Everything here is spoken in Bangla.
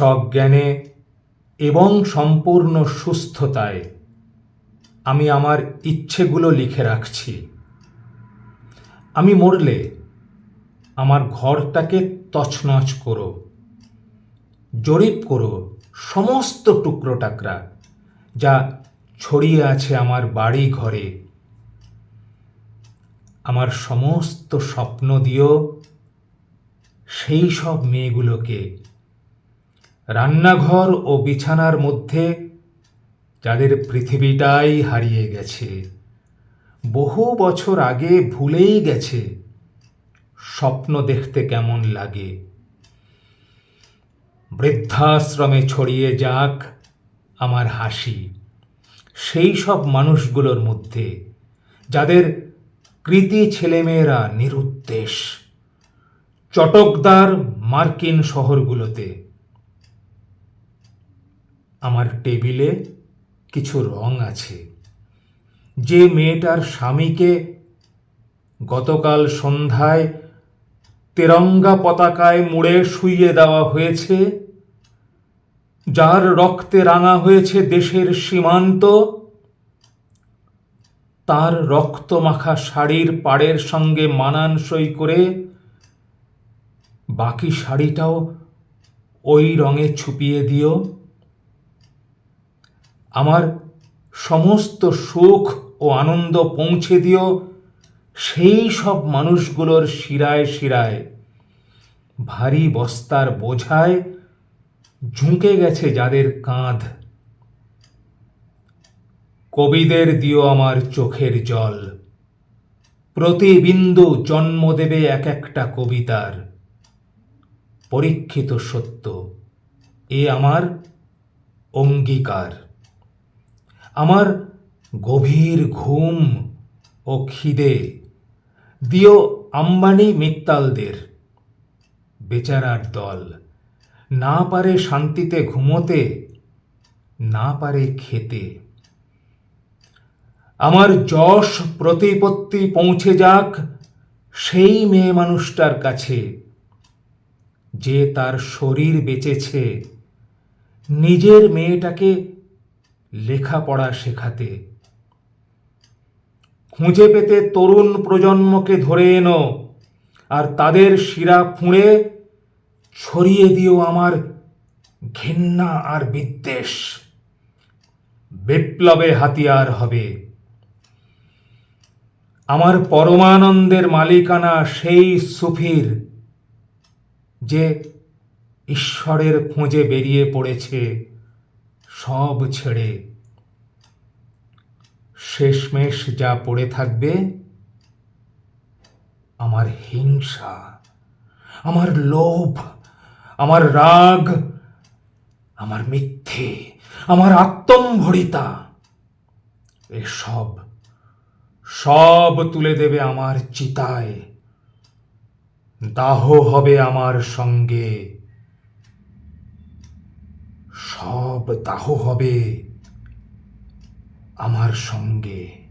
সজ্ঞানে এবং সম্পূর্ণ সুস্থতায় আমি আমার ইচ্ছেগুলো লিখে রাখছি। আমি মরলে আমার ঘরটাকে তছনছ করো, জরিপ করো সমস্ত টুকরো টাকরা যা ছড়িয়ে আছে আমার বাড়ি ঘরে। আমার সমস্ত স্বপ্ন দিও সেই সব মেয়েগুলোকে রান্নাঘর ও বিছানার মধ্যে যাদের পৃথিবীটাই হারিয়ে গেছে। বহু বছর আগে ভুলেই গেছে। স্বপ্ন দেখতে কেমন লাগে। বৃদ্ধাশ্রমে ছড়িয়ে যাক আমার হাসি। সেই সব মানুষগুলোর মধ্যে যাদের কৃতি ছেলেমেয়েরা নিরুদ্দেশ। চটকদার মার্কিন শহরগুলোতে আমার টেবিলে কিছু রং আছে। যে মেয়েটার স্বামীকে গতকাল সন্ধ্যায় তেরঙ্গা পতাকায় মুড়ে শুইয়ে দেওয়া হয়েছে, যার রক্তে রাঙা হয়েছে দেশের সীমান্ত, তার রক্তমাখা শাড়ির পাড়ের সঙ্গে মানানসই করে বাকি শাড়িটাও ওই রঙে ছুপিয়ে দিও। আমার সমস্ত সুখ ও আনন্দ পৌঁছে দিও। সেই সব মানুষগুলোর শিরায় শিরায়, ভারী বস্তার বোঝায় ঝুঁকে গেছে যাদের কাঁধ। কবিদের দিও আমার চোখের জল। প্রতি বিন্দু জন্ম দেবে এক একটা কবিতার। পরীক্ষিত সত্য, এ আমার অঙ্গীকার। আমার গভীর ঘুম ও খিদে দিও আম্বানি মিত্তালদের। বেচারার দল, না পারে শান্তিতে ঘুমোতে, না পারে খেতে। আমার যশ প্রতিপত্তি পৌঁছে যাক সেই মেয়ে মানুষটার কাছে, যে তার শরীর বেঁচেছে। নিজের মেয়েটাকে লেখাপড়া শেখাতে। খুঁজে পেতে তরুণ প্রজন্মকে ধরে এনো আর তাদের শিরা ফুঁড়ে ছড়িয়ে দিও আমার ঘেন্না আর বিদ্বেষ। বিপ্লবে হাতিয়ার হবে। আমার পরমানন্দের মালিকানা সেই সুফির যে ঈশ্বরের খোঁজে বেরিয়ে পড়েছে। সব ছেড়ে। শেষমেশ যা পড়ে থাকবে, আমার হিংসা, আমার লোভ, আমার রাগ, আমার মিথ্যে, আমার আত্মম্ভরিতা, এসব সব তুলে দেবে আমার চিতায়। দাহ হবে আমার সঙ্গে। সব দাহ হবে আমার সঙ্গে।